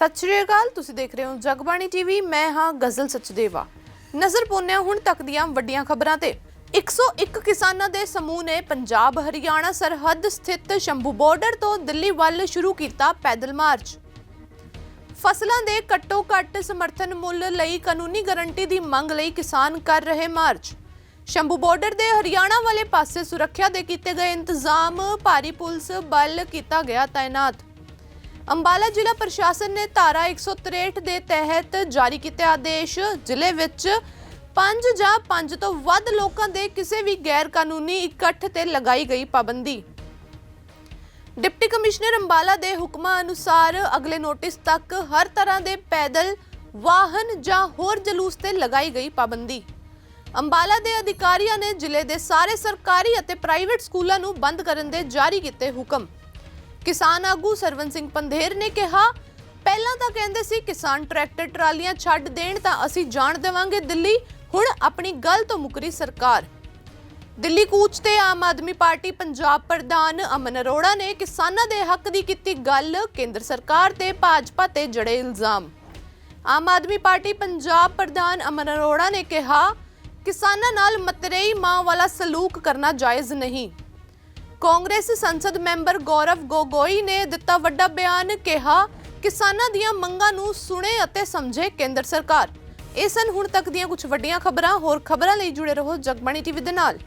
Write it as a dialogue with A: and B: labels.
A: ਸਤਿ ਸ਼੍ਰੀ ਅਕਾਲ, ਤੁਸੀਂ ਦੇਖ ਰਹੇ ਹੋ ਜਗਬਾਣੀ ਟੀਵੀ ਮੈਂ ਹਾਂ ਗਜ਼ਲ ਸਚਦੇਵਾ। ਨਜ਼ਰ ਪਾਉਂਦੇ ਹਾਂ ਹੁਣ ਤੱਕ ਦੀਆਂ ਵੱਡੀਆਂ ਖਬਰਾਂ ਤੇ। 101 ਕਿਸਾਨਾਂ ਦੇ ਸਮੂਹ ਨੇ ਪੰਜਾਬ, ਹਰਿਆਣਾ ਸਰਹੱਦ ਸਥਿਤ ਸ਼ੰਭੂ ਬਾਰਡਰ ਤੋਂ ਦਿੱਲੀ ਵੱਲ ਸ਼ੁਰੂ ਕੀਤਾ ਪੈਦਲ ਮਾਰਚ। ਫਸਲਾਂ ਦੇ ਘੱਟੋ ਘੱਟ ਸਮਰਥਨ ਮੁੱਲ ਲਈ ਕਾਨੂੰਨੀ ਗਾਰੰਟੀ ਦੀ ਮੰਗ ਲਈ ਕਿਸਾਨ ਕਰ ਰਹੇ ਮਾਰਚ। ਸ਼ੰਭੂ ਬਾਰਡਰ ਦੇ ਹਰਿਆਣਾ ਵਾਲੇ ਪਾਸੇ ਸੁਰੱਖਿਆ ਦੇ ਕੀਤੇ ਗਏ ਇੰਤਜ਼ਾਮ, ਭਾਰੀ ਪੁਲਿਸ ਬਲ ਕੀਤਾ ਗਿਆ ਤਾਇਨਾਤ। ਅੰਬਾਲਾ ਜ਼ਿਲ੍ਹਾ ਪ੍ਰਸ਼ਾਸਨ ਨੇ ਧਾਰਾ 163 ਦੇ ਤਹਿਤ ਜਾਰੀ ਕੀਤੇ ਆਦੇਸ਼, ਜ਼ਿਲ੍ਹੇ ਵਿੱਚ 5 ਜਾਂ 5 ਤੋਂ ਵੱਧ ਲੋਕਾਂ ਦੇ ਕਿਸੇ ਵੀ ਗੈਰ ਕਾਨੂੰਨੀ ਇਕੱਠ ਤੇ ਲਗਾਈ ਗਈ ਪਾਬੰਦੀ। ਡਿਪਟੀ ਕਮਿਸ਼ਨਰ ਅੰਬਾਲਾ ਦੇ ਹੁਕਮਾਂ ਅਨੁਸਾਰ ਅਗਲੇ ਨੋਟਿਸ ਤੱਕ ਹਰ ਤਰ੍ਹਾਂ ਦੇ ਪੈਦਲ, ਵਾਹਨ ਜਾਂ ਹੋਰ ਜਲੂਸ ਤੇ ਲਗਾਈ ਗਈ ਪਾਬੰਦੀ। ਅੰਬਾਲਾ ਦੇ ਅਧਿਕਾਰੀਆਂ ਨੇ ਜ਼ਿਲ੍ਹੇ ਦੇ ਸਾਰੇ ਸਰਕਾਰੀ ਅਤੇ ਪ੍ਰਾਈਵੇਟ ਸਕੂਲਾਂ ਨੂੰ ਬੰਦ ਕਰਨ ਦੇ ਜਾਰੀ ਕੀਤੇ ਹੁਕਮ। ਕਿਸਾਨ ਆਗੂ ਸਰਵਨ ਸਿੰਘ ਪੰਧੇਰ ਨੇ ਕਿਹਾ, ਪਹਿਲਾਂ ਤਾਂ ਕਹਿੰਦੇ ਸੀ ਕਿਸਾਨ ਟਰੈਕਟਰ ਟਰਾਲੀਆਂ ਛੱਡ ਦੇਣ ਤਾਂ ਅਸੀਂ ਜਾਣ ਦੇਵਾਂਗੇ ਦਿੱਲੀ, ਹੁਣ ਆਪਣੀ ਗੱਲ ਤੋਂ ਮੁਕਰੀ ਸਰਕਾਰ। ਦਿੱਲੀ ਕੂਚ ਤੇ ਆਮ ਆਦਮੀ ਪਾਰਟੀ ਪੰਜਾਬ ਪ੍ਰਧਾਨ ਅਮਨ ਅਰੋੜਾ ਨੇ ਕਿਸਾਨਾਂ ਦੇ ਹੱਕ ਦੀ ਕੀਤੀ ਗੱਲ, ਕੇਂਦਰ ਸਰਕਾਰ ਤੇ ਭਾਜਪਾ ਤੇ ਜੜੇ ਇਲਜ਼ਾਮ। ਆਮ ਆਦਮੀ ਪਾਰਟੀ ਪੰਜਾਬ ਪ੍ਰਧਾਨ ਅਮਨ ਅਰੋੜਾ ਨੇ ਕਿਹਾ, ਕਿਸਾਨਾਂ ਨਾਲ ਮਤਰੇਈ ਮਾਂ ਵਾਲਾ ਸਲੂਕ ਕਰਨਾ ਜਾਇਜ਼ ਨਹੀਂ। ਕਾਂਗਰਸ ਸੰਸਦ ਮੈਂਬਰ ਗੌਰਵ ਗੋਗੋਈ ਨੇ ਦਿੱਤਾ ਵੱਡਾ ਬਿਆਨ ਕਿਹਾ, ਕਿਸਾਨਾਂ ਦੀਆਂ ਮੰਗਾਂ ਨੂੰ ਸੁਣੇ ਅਤੇ ਸਮਝੇ ਕੇਂਦਰ ਸਰਕਾਰ। ਇਹ ਸਨ ਹੁਣ ਤੱਕ ਦੀਆਂ ਕੁਝ ਵੱਡੀਆਂ ਖਬਰਾਂ। ਹੋਰ ਖਬਰਾਂ ਲਈ ਜੁੜੇ ਰਹੋ ਜਗਬਾਣੀ ਟੀਵੀ ਦੇ ਨਾਲ।